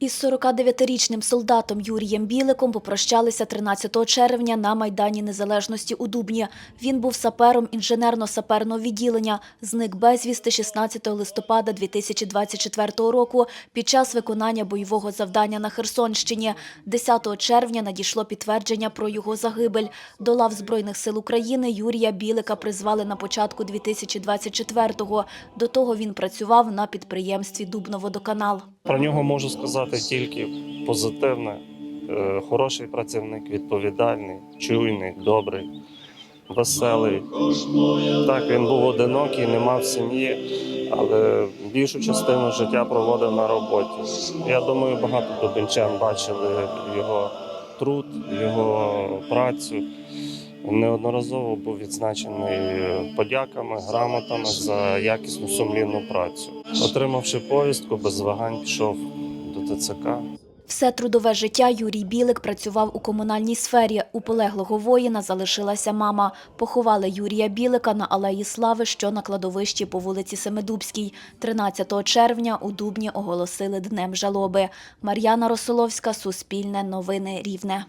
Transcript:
Із 49-річним солдатом Юрієм Біликом попрощалися 13 червня на Майдані Незалежності у Дубні. Він був сапером інженерно-саперного відділення. Зник безвісти 16 листопада 2024 року під час виконання бойового завдання на Херсонщині. 10 червня надійшло підтвердження про його загибель. До лав Збройних сил України Юрія Білика призвали на початку 2024-го. До того він працював на підприємстві Дубноводоканал. Про нього можу сказати тільки позитивне. Е, Хороший працівник, відповідальний, чуйний, добрий, веселий. Так, він був одинокий, не мав сім'ї, але більшу частину життя проводив на роботі. Я думаю, багато дубинчан бачили його труд, його працю. Неодноразово був відзначений подяками, грамотами за якісну сумлінну працю. Отримавши повістку, без вагань пішов до ТЦК. Все трудове життя Юрій Білик працював у комунальній сфері. У полеглого воїна залишилася мама. Поховали Юрія Білика на Алеї Слави, що на кладовищі по вулиці Семидубській. 13 червня у Дубні оголосили Днем жалоби. Мар'яна Росоловська, Суспільне, Новини Рівне.